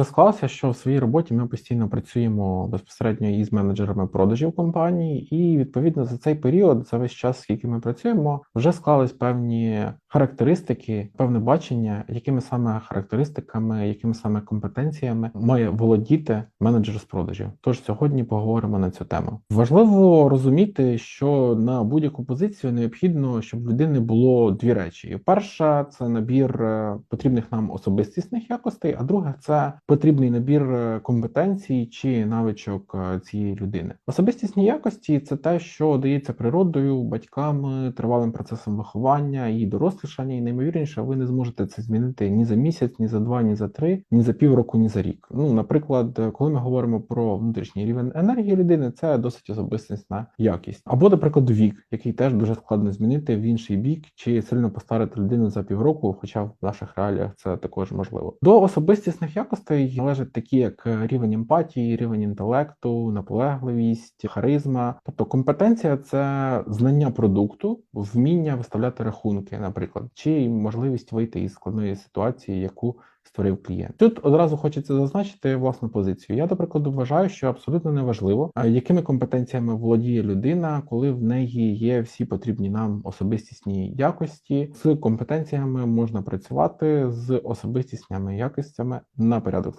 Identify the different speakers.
Speaker 1: вже склалося, що в своїй роботі ми постійно працюємо безпосередньо із менеджерами продажів компанії, і відповідно за цей період, за весь час, скільки ми працюємо, вже склались певні характеристики, певне бачення, якими саме характеристиками, якими саме компетенціями має володіти менеджер з продажів. Тож сьогодні поговоримо на цю тему. Важливо розуміти, що на будь-яку позицію необхідно, щоб в людини було дві речі: перша це набір е, потрібних нам особистісних якостей, а друге це потрібний набір е, компетенцій чи навичок е, цієї людини. Особистісні якості це те, що дається природою, батьками, тривалим процесом виховання і дорослішання, і наймовірніше, ви не зможете це змінити ні за місяць, ні за два, ні за три, ні за півроку, ні за рік. Ну, наприклад, е, коли ми говоримо про внутрішній рівень енергії людини, це досить особистісна якість. Або, наприклад, вік, який теж дуже складно змінити в інший бік, чи сильно постарити людину за півроку, хоча в наших реаліях це також можливо. До особистісних якостей належать такі, як рівень емпатії, рівень інтелекту, наполегливість, харизма. Тобто компетенція це знання продукту, вміння виставляти рахунки, наприклад, чи можливість вийти із складної ситуації, яку створив клієнт. Тут одразу хочеться зазначити власну позицію. Я, до прикладу, вважаю, що абсолютно неважливо, якими компетенціями володіє людина, коли в неї є всі потрібні нам особистісні якості. З компетенціями можна працювати з особистісними якостями на порядок